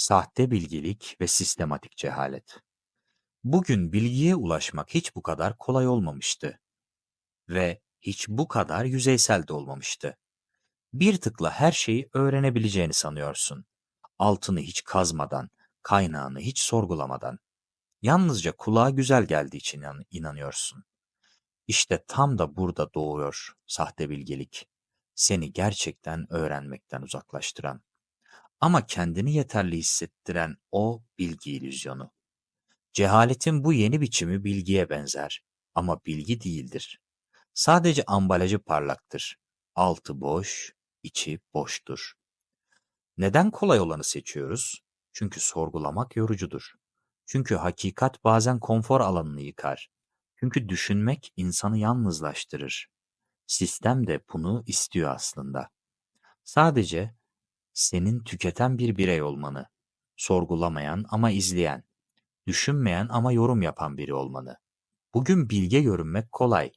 Sahte bilgilik ve sistematik cehalet. Bugün bilgiye ulaşmak hiç bu kadar kolay olmamıştı ve hiç bu kadar yüzeysel de olmamıştı. Bir tıkla her şeyi öğrenebileceğini sanıyorsun. Altını hiç kazmadan, kaynağını hiç sorgulamadan. Yalnızca kulağa güzel geldiği için inan- inanıyorsun. İşte tam da burada doğuyor sahte bilgelik. Seni gerçekten öğrenmekten uzaklaştıran. Ama kendini yeterli hissettiren o bilgi illüzyonu. Cehaletin bu yeni biçimi bilgiye benzer ama bilgi değildir. Sadece ambalajı parlaktır. Altı boş, içi boştur. Neden kolay olanı seçiyoruz? Çünkü sorgulamak yorucudur. Çünkü hakikat bazen konfor alanını yıkar. Çünkü düşünmek insanı yalnızlaştırır. Sistem de bunu istiyor aslında. Sadece senin tüketen bir birey olmanı, sorgulamayan ama izleyen, düşünmeyen ama yorum yapan biri olmanı. Bugün bilge görünmek kolay